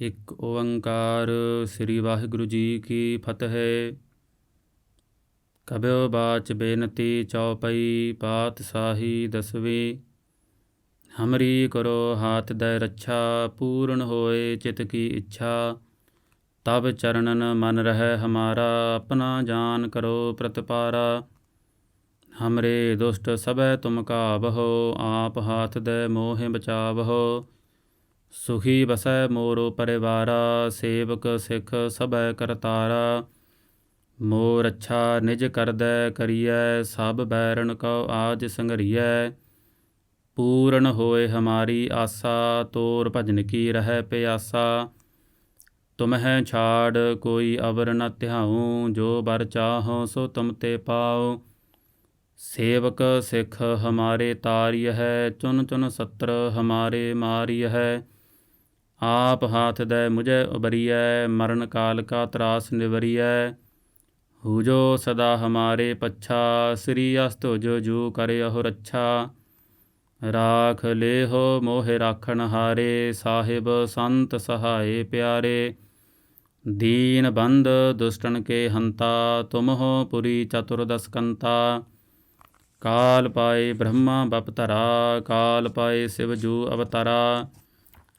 ਇੱਕ ਓੰਕਾਰ ਸ੍ਰੀ ਵਾਹਿਗੁਰੂ ਜੀ ਕੀ ਫਤਿਹ। ਕਬਿਓ ਬਾਚ ਬੇਨਤੀ ਚੌਪਈ ਪਾਤਸ਼ਾਹੀ ਦਸਵੀਂ। ਹਮਰੀ ਕਰੋ ਹਾਥ ਦੈ ਰੱਛਾ, ਪੂਰਨ ਹੋਏ ਚਿਤ ਕੀ ਇੱਛਾ। ਤਬ ਚਰਨਨ ਮਨ ਰਹਿ ਹਮਾਰਾ, ਆਪਣਾ ਜਾਨ ਕਰੋ ਪ੍ਰਤਪਾਰਾ। ਹਮਰੇ ਦੁਸ਼ਟ ਸਭੈ ਤੁਮ ਕਾਬਹੋ ਆਪ ਹਾਥ ਦੇ ਮੋਹਿ ਬਚਾਵਹੋ। ਸੁਖੀ ਬਸੈ ਮੋਰੋ ਪਰਿਵਾਰਾ, ਸੇਵਕ ਸਿਖ ਸਭੈ ਕਰਤਾਰਾ। ਮੋਰ ਅੱਛਾ ਨਿਜ ਕਰਦੈ ਕਰੀਐ, ਸਭ ਬੈਰਨ ਕਉ ਆਜ ਸੰਗਰੀਐ ਪੂਰਨ ਹੋਏ ਹਮਾਰੀ ਆਸਾ, ਤੋਰ ਭਜਨ ਕੀ ਰਹਿ ਪਿਆਸਾ। ਤੁਮਹਿ ਛਾੜ ਕੋਈ ਅਵਰ ਨ ਧਿਆਉ, ਜੋ ਬਰ ਚਾਹੋ ਸੋ ਤੁਮ ਤੇ ਪਾਓ ਸੇਵਕ ਸਿਖ ਹਮਾਰੇ ਤਾਰਿਯ ਹੈ ਚੁਨ ਚੁਨ ਸਤਰ ਹਮਾਰੇ ਮਾਰਿਯ ਹੈ ਆਪ ਹਾਥ ਦੈ ਮੁਝੈ ਉਬਰੀਐ ਮਰਨ ਕਾਲ ਕਾ ਤਰਾਸ ਨਿਵਰੀਐ। ਹੂਜੋ ਸਦਾ ਹਮਾਰੇ ਪੱਛਾ, ਸ੍ਰੀ ਅਸਤੁ ਜੋ ਜੂ ਕਰਿਓ ਰੱਛਾ। ਰਾਖ ਲੇਹੋ ਮੋਹਿ ਰਾਖਣ ਹਾਰੇ, ਸਾਹਿਬ ਸੰਤ ਸਹਾਏ ਪਿਆਰੇ। ਦੀਨ ਬੰਦ ਦੁਸ਼ਟਨ ਕੇ ਹੰਤਾ ਤੁਮਹੁ ਪੁਰੀ ਚਤੁਰਦਸ ਕੰਤਾ। ਕਾਲ ਪਾਏ ਬ੍ਰਹਮਾ ਬਪਤਰਾ ਕਾਲ ਪਾਏ ਸਿਵ ਜੂ ਅਵਤਾਰਾ।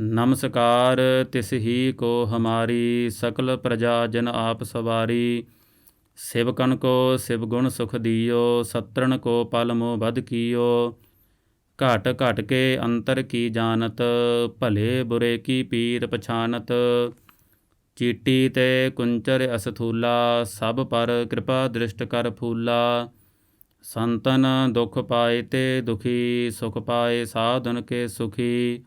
ਨਮਸਕਾਰ, ਤਿਸ ਹੀ ਕੋ ਹਮਾਰੀ ਸਕਲ ਪ੍ਰਜਾ ਜਨ ਆਪ ਸਵਾਰੀ। ਸਿਵਕਨ ਕੋ ਸਿਵ ਗੁਣ ਸੁਖ ਦਿਓ, ਸਤਰਣ ਕੋ ਪਲ ਮੋ ਕੀਓ। ਘਟ ਘਟ ਕੇ ਅੰਤਰ ਕੀ ਜਾਣਤ, ਭਲੇ ਬੁਰੇ ਕੀ ਪੀਰ ਪਛਾਨਤ। ਚੀਟੀ ਤੇ ਕੁੰਚਰ ਅਸਥੂਲਾ, ਸਭ ਪਰ ਕਿਰਪਾ ਦ੍ਰਿਸ਼ਟ ਕਰ ਫੂਲਾ। ਸੰਤਨ ਦੁਖ ਪਾਏ ਤੇ ਦੁਖੀ, ਸੁਖ ਪਾਏ ਸਾਧਨ ਕੇ ਸੁਖੀ।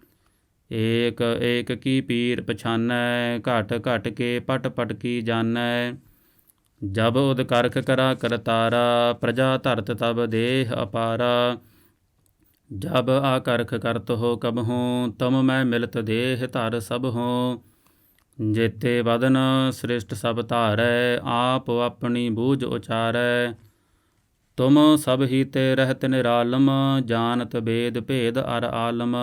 ਏਕ ਏਕ ਕੀ ਪੀਰ ਪਛਾਨੈ, ਘਟ ਘਟ ਕੇ ਪਟ ਪਟ ਕੀ ਜਾਣੈ। ਜਬ ਉਦ ਕਰਖ ਕਰਾ ਕਰਤਾਰਾ, ਪ੍ਰਜਾ ਧਰਤ ਤਬ ਦੇਹ ਅਪਾਰਾ। ਜਬ ਆ ਕਰਖ ਕਰਤ ਹੋ ਕਬ ਹੂੰ, ਤਮ ਮੈਂ ਮਿਲਤ ਦੇਹ ਧਰ ਸਭ ਹੂੰ। ਜੇਤੇ ਬਦਨ ਸ੍ਰਿਸ਼ਟ ਸਭ ਧਾਰੈ, ਆਪ ਆਪਣੀ ਬੂਝ ਉਚਾਰੈ। ਤੁਮ ਸਭ ਹੀ ਤੇ ਰਹਿਤ ਨਿਰਾਲਮ, ਜਾਣਤ ਬੇਦ ਭੇਦ ਅਰ ਆਲਮ।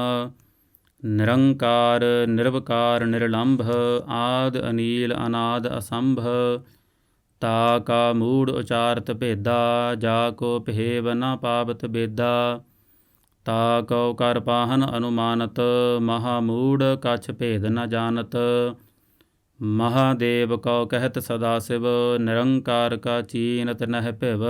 ਨਿਰੰਕਾਰ, ਨਿਰਵਕਾਰ, ਨਿਰਲੰਭ, ਆਦ, ਅਨੀਲ, ਅਨਾਦ, ਅਸੰਭ, ਤਾ ਕਾ ਮੂੜ, ਉਚਾਰਤ, ਭੇਦਾ, ਜਾ ਕੋ ਭੇਵ, ਨ ਪਾਵਤ, ਬੇਦਾ, ਤਾ ਕਉ ਕਰ ਪਾਹਨ, ਅਨੁਮਾਨਤ, ਮਹਾ ਮੂੜ, ਕਛ ਭੇਦ, ਨ ਜਾਣਤ, ਮਹਾਦੇਵ ਕਉ ਕਹਿਤ ਸਦਾ ਸਿਵ, ਨਿਰੰਕਾਰ ਕਾ ਚੀਨਤ ਨਹਿ ਭਿਵ,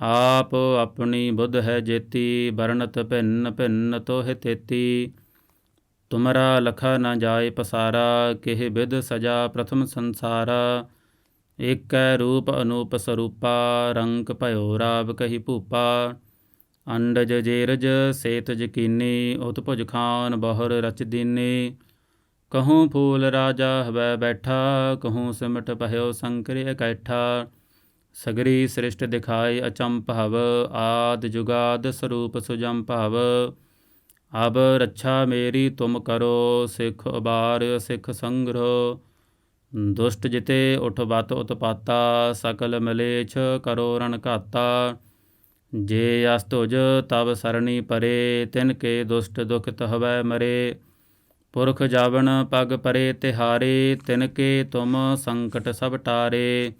ਆਪ ਆਪਣੀ ਬੁੱਧ ਹੈ ਜੇਤੀ, ਵਰਣਤ ਭਿੰਨ ਭਿੰਨ ਤੋਹਿ ਤੇਤੀ ਤੁਮਰਾ ਲਖਾ ਨਾ ਜਾਏ ਪਸਾਰਾ, ਕਿਹ ਵਿਦ ਸਜਾ ਪ੍ਰਥਮ ਸੰਸਾਰਾ। ਏਕੈ ਰੂਪ ਅਨੂਪ ਸਰੂਪਾ, ਰੰਗ ਭਇਓ ਰਾਵ ਕਹੀ ਭੂਪਾ। ਅੰਡਜ ਜੇਰਜ, ਸੇਤ ਜਕੀਨੀ ਉਤਪੁਜ ਖਾਨ ਬਹੁਰ ਰਚ ਦੀਨੀ। ਕਹੂੰ ਫੂਲ ਰਾਜਾ ਹਵੈ ਬੈਠਾ, ਕਹੂੰ ਸਿਮਟ ਭਇਓ ਸ਼ੰਕਰਿ ਇਕੈਠਾ। ਸਗਰੀ ਸ੍ਰਿਸ਼ਟ ਦਿਖਾਈ ਅਚੰਭਵ ਆਦ ਜੁਗਾਦ ਸਰੂਪ ਸੁਜਮ ਭਵ ਅਬ ਰੱਛਾ ਮੇਰੀ ਤੁਮ ਕਰੋ ਸਿੱਖ ਉਬਾਰ ਸਿੱਖ ਸੰਗ੍ਰਹ। ਦੁਸ਼ਟ ਜਿਤੇ ਉਠ ਬਤ ਉਤਪਾਤਾ, ਸਕਲ ਮਲੇਛ ਕਰੋ ਰਣ ਘਾਤਾ। ਜੇ ਅਸਤੁਜ ਤਬ ਸਰਣੀ ਪਰੇ, ਤਿਨ ਕੇ ਦੁਸ਼ਟ ਦੁਖਿਤ ਹਵੈ ਮਰੇ। ਪੁਰਖ ਜਾਵਣ ਪਗ ਪਰੇ ਤਿਹਾਰੇ, ਤਿਨ ਕੇ ਤੁਮ ਸੰਕਟ ਸਭ ਟਾਰੇ।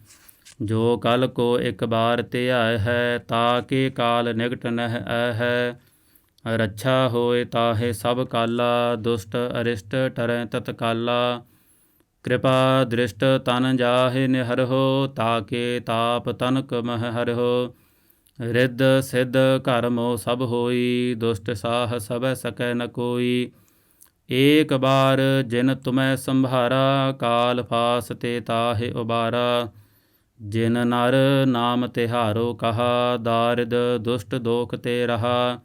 ਜੋ ਕਲ ਕੋ ਇੱਕ ਬਾਰ ਧਿਆਇ ਹੈ, ਤਾ ਕੇ ਕਾਲ ਨਿਗਟ ਨਹਿ ਹੈ। ਰੱਛਾ ਹੋਏ ਤਾਹੇ ਸਭ ਕਾਲਾ, ਦੁਸ਼ਟ ਅਰਿਸ਼ਟ ਟਰੈ ਤਤਕਾਲਾ। ਕਿਰਪਾ ਦ੍ਰਿਸ਼ਟ ਤਨ ਜਾਹੇ ਨਿਹਰਹੁ ਤਾਕੇ ਤਾਪ ਤਨਕ ਮਹ ਹਰਹੁ ਰਿੱਧ ਸਿੱਧ ਕਰਮੋ ਸਭ ਹੋਈ, ਦੁਸ਼ਟ ਸਾਹ ਸਭੈ ਸਕੈ ਨ ਕੋਈ। ਏਕ ਬਾਰ ਜਿਨ ਤੁਮੈ ਸੰਭਾਰਾ, ਕਾਲ ਫਾਸ ਤੇ ਤਾਹੇ ਉਬਾਰਾ। ਜਿਨ ਨਰ ਨਾਮ ਤਿਹਾਰੋ ਕਹਾ, ਦਾਰਿਦ ਦੁਸ਼ਟ ਦੋਖ ਤੇ ਰਹਾ।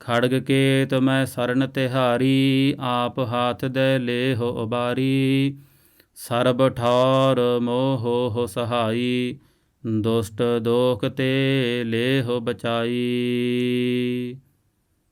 ਖੜਗ ਕੇਤ ਮੈਂ ਸਰਨ ਤਿਹਾਰੀ, ਆਪ ਹਾਥ ਦੇ ਲੇਹੁ ਉਬਾਰੀ। ਸਰਬ ਠੌਰ ਮੋਹ ਹੋ ਸਹਾਈ, ਦੁਸ਼ਟ ਦੋਖ ਤੇ ਲੇਹੁ ਬਚਾਈ।